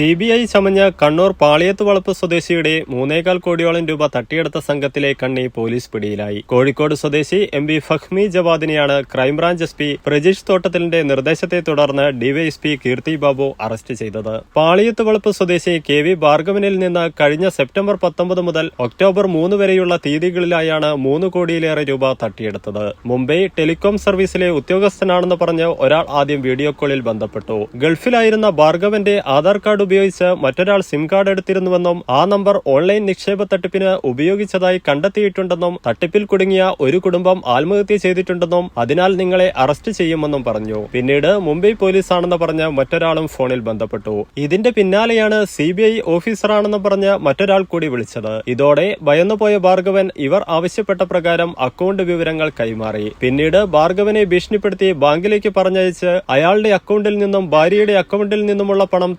C B I ചമഞ്ഞ കണ്ണൂർ പാളിയത്ത് വളപ്പ് സ്വദേശിയുടെ മൂന്നേകാൽ കോടിയോളം രൂപ തട്ടിയെടുത്ത സംഘത്തിലെ കണ്ണി പോലീസ് പിടിയിലായി. കോഴിക്കോട് സ്വദേശി M B Fahmi ജവാദിനെയാണ് crime branch S P Prajeesh തോട്ടത്തിലിന്റെ നിർദ്ദേശത്തെ തുടർന്ന് ഡിവൈഎസ്പി കീർത്തി ബാബു അറസ്റ്റ് ചെയ്തത്. പാളിയത്ത് വളപ്പ് സ്വദേശി കെ വി ഭാർഗവനിൽ നിന്ന് കഴിഞ്ഞ സെപ്റ്റംബർ പത്തൊമ്പത് മുതൽ ഒക്ടോബർ മൂന്ന് വരെയുള്ള തീയതികളിലായാണ് മൂന്ന് കോടിയിലേറെ രൂപ തട്ടിയെടുത്തത്. മുംബൈ ടെലികോം സർവീസിലെ ഉദ്യോഗസ്ഥനാണെന്ന് പറഞ്ഞ് ഒരാൾ ആദ്യം വീഡിയോ കോളിൽ ബന്ധപ്പെട്ടു. ഗൾഫിലായിരുന്ന ഭാർഗവന്റെ ആധാർ കാർഡ് ഉപയോഗിച്ച് മറ്റൊരാൾ സിം കാർഡ് എടുത്തിരുന്നുവെന്നും ആ നമ്പർ ഓൺലൈൻ നിക്ഷേപ തട്ടിപ്പിന് ഉപയോഗിച്ചതായി കണ്ടെത്തിയിട്ടുണ്ടെന്നും തട്ടിപ്പിൽ കുടുങ്ങിയ ഒരു കുടുംബം ആത്മഹത്യ ചെയ്തിട്ടുണ്ടെന്നും അതിനാൽ നിങ്ങളെ അറസ്റ്റ് ചെയ്യുമെന്നും പറഞ്ഞു. പിന്നീട് മുംബൈ പോലീസാണെന്ന് പറഞ്ഞ് മറ്റൊരാളും ഫോണിൽ ബന്ധപ്പെട്ടു. ഇതിന്റെ പിന്നാലെയാണ് സി ബി ഐ ഓഫീസറാണെന്ന് പറഞ്ഞ് മറ്റൊരാൾ കൂടി വിളിച്ചത്. ഇതോടെ ഭയന്നുപോയ ഭാർഗവൻ ഇവർ ആവശ്യപ്പെട്ട പ്രകാരം അക്കൗണ്ട് വിവരങ്ങൾ കൈമാറി. പിന്നീട് ഭാർഗവനെ ഭീഷണിപ്പെടുത്തി ബാങ്കിലേക്ക് പറഞ്ഞയച്ച് അയാളുടെ അക്കൗണ്ടിൽ നിന്നും ഭാര്യയുടെ അക്കൗണ്ടിൽ നിന്നുമുള്ള പണം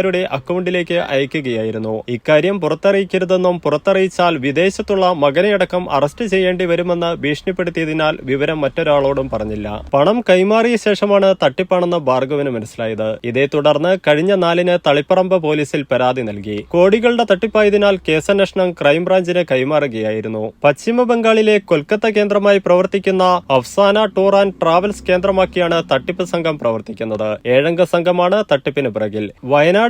തട്ടിപ്പുകാരുടെ അക്കൗണ്ടിലേക്ക് അയക്കുകയായിരുന്നു. ഇക്കാര്യം പുറത്തറിയിക്കരുതെന്നും പുറത്തറിയിച്ചാൽ വിദേശത്തുള്ള മകനെയടക്കം അറസ്റ്റ് ചെയ്യേണ്ടി വരുമെന്ന് ഭീഷണിപ്പെടുത്തിയതിനാൽ വിവരം മറ്റൊരാളോടും പറഞ്ഞില്ല. പണം കൈമാറിയ ശേഷമാണ് തട്ടിപ്പാണെന്ന് ഭാർഗവന് മനസ്സിലായത്. ഇതേ തുടർന്ന് കഴിഞ്ഞ നാലിന് തളിപ്പറമ്പ് പോലീസിൽ പരാതി നൽകി. കോടികളുടെ തട്ടിപ്പായതിനാൽ കേസന്വേഷണം ക്രൈംബ്രാഞ്ചിന് കൈമാറുകയായിരുന്നു. പശ്ചിമ ബംഗാളിലെ കൊൽക്കത്ത കേന്ദ്രമായി പ്രവർത്തിക്കുന്ന അഫ്സാന ടൂർ ആൻഡ് ട്രാവൽസ് കേന്ദ്രമാക്കിയാണ് തട്ടിപ്പ് സംഘം പ്രവർത്തിക്കുന്നത്. ഏഴംഗ സംഘമാണ് തട്ടിപ്പിന് പിറകിൽ. വയനാട്